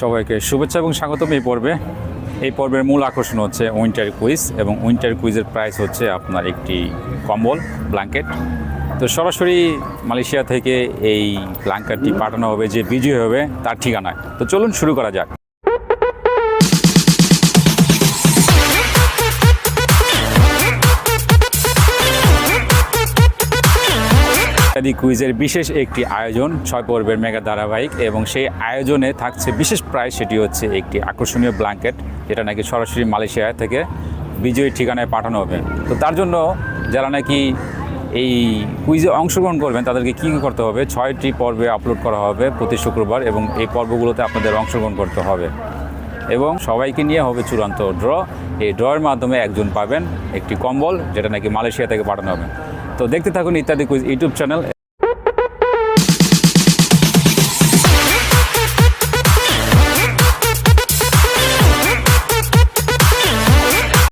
সবাইকে শুভেচ্ছা এবং স্বাগতম এই পর্বে। এই পর্বের মূল আকর্ষণ হচ্ছে উইন্টার কুইজ এবং উইন্টার কুইজের প্রাইস হচ্ছে আপনার একটি কম্বল ব্ল্যাঙ্কেট তো সরাসরি মালয়েশিয়া থেকে এই ব্ল্যাঙ্কেটটি পাঠানো হবে, যে বিজয়ী হবে, তার ঠিকানায়। তো চলুন শুরু করা যাক। ইত্যাদি কুইজের বিশেষ একটি আয়োজন ছয় পর্বের মেগা ধারাবাহিক এবং সেই আয়োজনে থাকছে বিশেষ প্রাইজ, সেটি হচ্ছে একটি আকর্ষণীয় ব্ল্যাঙ্কেট যেটা নাকি সরাসরি মালয়েশিয়া থেকে বিজয়ী ঠিকানায় পাঠানো হবে। তো তার জন্য যারা নাকি এই কুইজে অংশগ্রহণ করবেন, তাদেরকে কী কী করতে হবে? ছয়টি পর্বে আপলোড করা হবে প্রতি শুক্রবার এবং এই পর্বগুলোতে আপনাদের অংশগ্রহণ করতে হবে। এবং সবাইকে নিয়ে হবে চূড়ান্ত ড্র। এই ড্রয়ের মাধ্যমে একজন পাবেন একটি কম্বল, যেটা নাকি মালয়েশিয়া থেকে পাঠানো হবে। তো দেখতে থাকুন ইত্যাদি কুইজ ইউটিউব চ্যানেল।